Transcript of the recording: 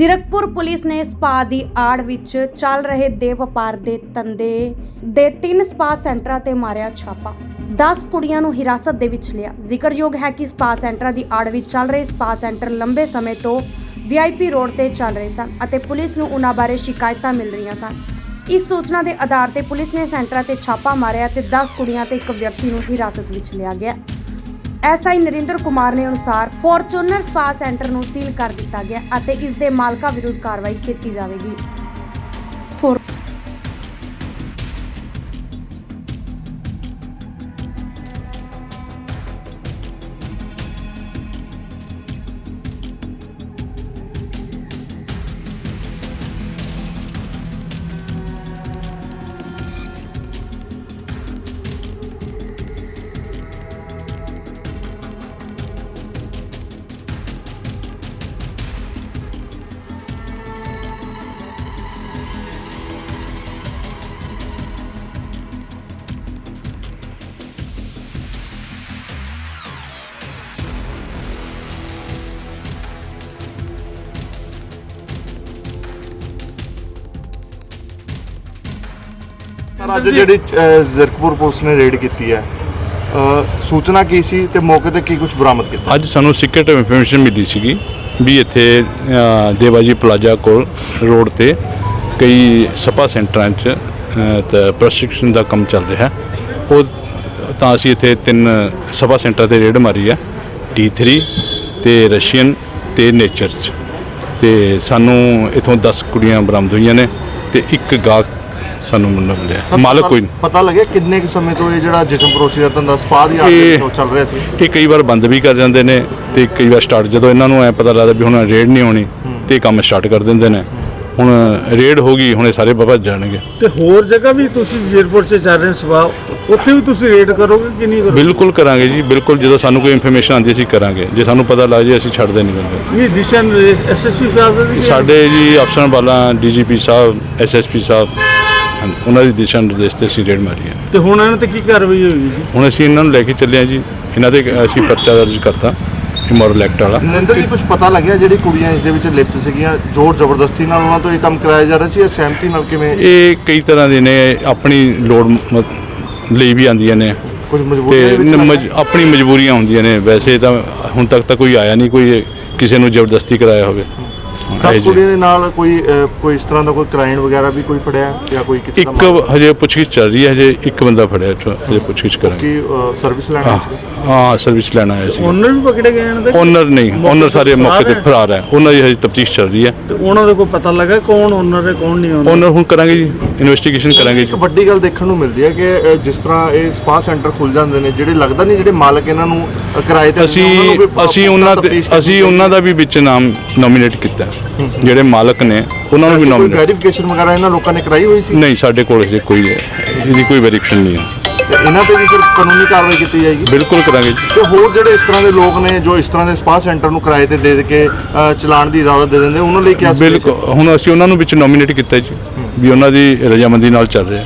Zirakpur police ਨੇ spa ਦੀ ਆੜ ਵਿੱਚ ਚੱਲ ਰਹੇ ਦੇ ਵਪਾਰ ਦੇ ਤੰਦੇ ਦੇ ਤਿੰਨ ਸਪਾ ਸੈਂਟਰਾਂ ਤੇ ਮਾਰਿਆ ਛਾਪਾ। 10 ਕੁੜੀਆਂ ਨੂੰ ਹਿਰਾਸਤ ਦੇ ਵਿੱਚ ਲਿਆ। ਜ਼ਿਕਰਯੋਗ ਹੈ ਕਿ ਸਪਾ ਸੈਂਟਰਾਂ ਦੀ ਆੜ ਵਿੱਚ ਚੱਲ ਰਹੇ ਸਪਾ ਸੈਂਟਰ ਲੰਬੇ ਸਮੇਂ ਤੋਂ ਵੀਆਈਪੀ ਰੋਡ ਤੇ ਚੱਲ ਰਹੇ ਸਨ ਅਤੇ ਪੁਲਿਸ ਨੂੰ ਉਹਨਾਂ ਬਾਰੇ ਸ਼ਿਕਾਇਤਾਂ ਮਿਲ ਰਹੀਆਂ ਸਨ। ਇਸ ਸੂਚਨਾ ਦੇ ਆਧਾਰ ਤੇ ਪੁਲਿਸ ਨੇ ਸੈਂਟਰਾਂ ਤੇ ਛਾਪਾ ਮਾਰਿਆ ਤੇ 10 ਕੁੜੀਆਂ ਤੇ ਇੱਕ ਵਿਅਕਤੀ ਨੂੰ ਹਿਰਾਸਤ ਵਿੱਚ ਲਿਆ ਗਿਆ। ਐਸਆਈ ਨਰਿੰਦਰ ਕੁਮਾਰ ਨੇ ਅਨੁਸਾਰ ਫੋਰਚੂਨਰ ਸਪਾ ਸੈਂਟਰ ਨੂੰ ਸੀਲ ਕਰ ਦਿੱਤਾ ਗਿਆ ਅਤੇ ਇਸ ਦੇ ਮਾਲਕਾਂ ਵਿਰੁੱਧ ਕਾਰਵਾਈ ਕੀਤੀ ਜਾਵੇਗੀ। ਸਰ ਅੱਜ ਜਿਹੜੀ ਜ਼ਰਕਪੁਰ ਪੁਲਿਸ ਨੇ ਰੇਡ ਕੀਤੀ ਹੈ ਸੂਚਨਾ ਕੀ ਸੀ ਤੇ ਮੌਕੇ ਤੇ ਕੀ ਕੁਝ ਬਰਾਮਦ ਕੀਤਾ? ਅੱਜ ਸਾਨੂੰ ਸੀਕ੍ਰੀਟ ਇਨਫੋਰਮੇਸ਼ਨ ਮਿਲੀ ਸੀਗੀ ਵੀ ਇੱਥੇ ਅ, ਦੇਵਾਜੀ ਪਲਾਜ਼ਾ ਕੋਲ ਰੋਡ ਤੇ ਕਈ ਸਪਾ ਸੈਂਟਰਾਂ 'ਚ ਅ, ਤਾਂ ਪ੍ਰੋਸਟੀਟਿਊਸ਼ਨ ਦਾ ਕੰਮ ਚੱਲ ਰਿਹਾ। ਉਹ ਤਾਂ ਅਸੀਂ ਇੱਥੇ ਤਿੰਨ ਸਪਾ ਸੈਂਟਰ ਤੇ ਰੇਡ ਮਾਰੀ ਹੈ ਟੀ3 ਤੇ ਰਸ਼ੀਅਨ ਤੇ ਨੇਚਰ 'ਚ। ਤੇ ਸਾਨੂੰ ਇਥੋਂ 10 ਕੁੜੀਆਂ ਬਰਾਮਦ ਹੋਈਆਂ ਨੇ ਤੇ ਇੱਕ ਗਾਹਕ ਸਾਨੂੰ ਮਿਲਿਆ। ਮਾਲਕ ਕੋਈ ਨਹੀਂ। ਪਤਾ ਲੱਗਿਆ ਕਿੰਨੇ ਕੁ ਸਮੇਂ ਤੋਂ ਇਹ ਜਿਹੜਾ ਜਿਸਮ ਪਰੋਸੀ ਦਾ ਧੰਦਾ ਸਪਾ ਦੀ ਵਿੱਚੋਂ ਚੱਲ ਰਿਹਾ ਸੀ? ਇਹ ਕਈ ਵਾਰ ਬੰਦ ਵੀ ਕਰ ਜਾਂਦੇ ਨੇ ਤੇ ਕਈ ਵਾਰ ਸਟਾਰਟ ਜਦੋਂ ਇਹਨਾਂ ਨੂੰ ਐ ਪਤਾ ਲੱਗਦਾ ਵੀ ਹੁਣ ਰੇਡ ਨਹੀਂ ਹੋਣੀ ਤੇ ਇਹ ਕੰਮ ਸਟਾਰਟ ਕਰ ਦਿੰਦੇ ਨੇ। ਹੁਣ ਰੇਡ ਹੋ ਗਈ ਹੁਣ ਇਹ ਸਾਰੇ ਭੱਜ ਜਾਣਗੇ। ਤੇ ਹੋਰ ਜਗ੍ਹਾ ਵੀ ਤੁਸੀਂ ਏਅਰਪੋਰਟ 'ਚ ਚੱਲ ਰਹੇ ਸਵਾ ਉੱਥੇ ਵੀ ਤੁਸੀਂ ਰੇਡ ਕਰੋਗੇ ਕਿ ਨਹੀਂ ਕਰੋਗੇ? ਬਿਲਕੁਲ ਕਰਾਂਗੇ ਜੀ ਬਿਲਕੁਲ ਜਦੋਂ ਸਾਨੂੰ ਕੋਈ ਇਨਫੋਰਮੇਸ਼ਨ ਆਉਂਦੀ ਅਸੀਂ ਕਰਾਂਗੇ। ਜੇ ਸਾਨੂੰ ਪਤਾ ਲੱਗ ਜੇ ਅਸੀਂ ਛੱਡਦੇ ਨਹੀਂ ਬੰਦੇ। ਇਹ ਦਿਸ਼ਾ ਐਸਐਸਪੀ ਸਾਹਿਬ ਸਾਡੇ ਜੀ ਅਫਸਰਾਂ ਵਾਲਾ ਡੀਜੀਪੀ ਸਾਹਿਬ ਐਸਐਸਪੀ ਸਾਹਿਬ ਹਨ, ਉਹਨਾਂ ਦੀ ਦਿਸ਼ਾ ਨਿਰਦੇਸ਼ ਤੇ ਅਸੀਂ ਰੇਡ ਮਾਰੀ ਹੈ। ਤੇ ਹੁਣ ਇਹਨਾਂ ਤੇ ਕੀ ਕਾਰਵਾਈ ਹੋਈ ਜੀ? ਹੁਣ ਅਸੀਂ ਇਹਨਾਂ ਨੂੰ ਲੈ ਕੇ ਚੱਲੇ ਹਾਂ ਜੀ। ਇਹਨਾਂ ਦੇ ਅਸੀਂ ਪਰਚਾ ਦਰਜ ਕਰਤਾ ਇਮੋਰਲ ਐਕਟ ਵਾਲਾ। ਨਰਿੰਦਰ ਜੀ ਕੁਝ ਪਤਾ ਲੱਗਿਆ ਜਿਹੜੀ ਕੁੜੀਆਂ ਇਸ ਦੇ ਵਿੱਚ ਲਿਪਤ ਸੀਗੀਆਂ ਜ਼ੋਰ ਜ਼ਬਰਦਸਤੀ ਨਾਲ ਉਹਨਾਂ ਤੋਂ ਇਹ ਕੰਮ ਕਰਾਇਆ ਜਾ ਰਿਹਾ ਸੀ ਜਾਂ ਸਹਿਮਤੀ ਨਾਲ ਕਿਵੇਂ? ਇਹ ਕਈ ਤਰ੍ਹਾਂ ਦੇ ਨੇ ਆਪਣੀ ਲੋੜ ਮ- ਲਈ ਵੀ ਆਉਂਦੀਆਂ ਨੇ। ਕੁਝ ਤੇ ਮਜਬੂਰੀਆਂ ਦੇ ਵਿੱਚ ਨ- ਮਜ- ਆਪਣੀ ਮਜਬੂਰੀਆਂ ਹੁੰਦੀਆਂ ਨੇ। ਵੈਸੇ ਤਾਂ ਹੁਣ ਤੱਕ ਤਾਂ ਕੋਈ ਆਇਆ ਨਹੀਂ ਕੋਈ ਕਿਸੇ ਨੂੰ ਜ਼ਬਰਦਸਤੀ ਕਰਾਇਆ ਹੋਵੇ। ਹਾਂ, ਇਹ ਦਸ ਜੀ। ਕੁੜੀਆਂ ਦੇ ਨਾਲ ਕੋਈ ਕੋਈ ਇਸ ਤਰ੍ਹਾਂ ਦਾ ਕੋਈ ਕ੍ਰਾਈਮ ਵਗੈਰਾ ਵੀ ਕੋਈ ਫੜਿਆ ਜਾਂ ਕੋਈ ਕਿਸੇ ਦਾ ਇੱਕ ਹਜੇ ਪੁੱਛਗਿੱਛ ਚੱਲ ਰਹੀ ਹੈ ਹਜੇ ਇੱਕ ਬੰਦਾ ਫੜਿਆ ਹਜੇ ਪੁੱਛਗਿੱਛ ਕਰਾਂਗੇ। ਕੀ ਸਰਵਿਸ ਲੈਣਾ ਹਾਂ ਸਰਵਿਸ ਲੈਣ ਆਇਆ ਸੀ ਓਨਰ ਵੀ ਪਕੜੇ ਗਏ ਇਹਨਾਂ ਦੇ ਓਨਰ ਨਹੀਂ ਓਨਰ ਸਾਰੇ ਮੌਕੇ ਤੇ ਫਰਾਰ ਹੈ? ਉਹਨਾਂ ਦੀ ਹਜੇ ਤਫਤੀਸ਼ ਚੱਲ ਰਹੀ ਹੈ। ਤੇ ਉਹਨਾਂ ਦੇ ਕੋਈ ਪਤਾ ਲੱਗਾ ਕੌਣ ਓਨਰ ਹੈ ਕੌਣ ਨਹੀਂ ਓਨਰ? ਓਨਰ ਹੁਣ ਕਰਾਂਗੇ ਜੀ ਇਨਵੈਸਟੀਗੇਸ਼ਨ ਕਰਾਂਗੇ ਇੱਕ ਵੱਡੀ ਗੱਲ ਦੇਖਣ ਨੂੰ ਮਿਲਦੀ ਹੈ ਕਿ ਜਿਸ ਤਰ੍ਹਾਂ ਇਹ ਸਪਾ ਸੈਂਟਰ ਖੁੱਲ ਜਾਂਦੇ ਨੇ ਜਿਹੜੇ ਲੱਗਦਾ ਨਹੀਂ ਜਿਹੜੇ ਮਾਲਕ ਇਹਨਾਂ ਨੂੰ ਕਿਰਾਏ ਤੇ ਅਸੀਂ ਅਸੀਂ ਉਹਨਾਂ ਤੇ ਅਸੀਂ ਉਹਨਾਂ ਦਾ ਵੀ ਵਿੱਚ ਨਾਮ ਨੋਮੀਨੇਟ ਕੀਤਾ। ਜਿਹੜੇ ਮਾਲਕ ਨੇ ਉਹਨਾਂ ਨੂੰ ਵੀ ਕੋਈ ਨੋਮੀਨੇਟ ਵੈਰੀਫਿਕੇਸ਼ਨ ਵਗੈਰਾ ਇਹਨਾਂ ਲੋਕਾਂ ਨੇ ਕਰਾਈ ਹੋਈ ਸੀ? ਨਹੀਂ ਸਾਡੇ ਕੋਲ ਅਜੇ ਕੋਈ ਇਹਦੀ ਕੋਈ ਵੈਰੀਫਿਕੇਸ਼ਨ ਨਹੀਂ ਹੈ। ਤੇ ਇਹਨਾਂ ਤੇ ਵੀ ਫਿਰ ਕਾਨੂੰਨੀ ਕਾਰਵਾਈ ਕੀਤੀ ਜਾਏਗੀ? ਬਿਲਕੁਲ ਕਰਾਂਗੇ ਜੀ। ਤੇ ਹੋਰ ਜਿਹੜੇ ਇਸ ਤਰ੍ਹਾਂ ਦੇ ਲੋਕ ਨੇ ਜੋ ਇਸ ਤਰ੍ਹਾਂ ਦੇ ਸਪਾ ਸੈਂਟਰ ਨੂੰ ਕਿਰਾਏ ਤੇ ਦੇ ਦੇ ਕੇ ਅ, ਚਲਾਉਣ ਦੀ ਇਜਾਜ਼ਤ ਦੇ ਦਿੰਦੇ ਉਹਨਾਂ ਲਈ ਕੀ ਬਿਲਕੁਲ ਹੁਣ ਅਸੀਂ ਉਹਨਾਂ ਨੂੰ ਵਿੱਚ ਨੋਮੀਨੇਟ ਕੀਤਾ ਜੀ ਵੀ ਉਹਨਾਂ ਦੀ ਰਜਾਮੰਦੀ ਨਾਲ ਚੱਲ ਰਿਹਾ।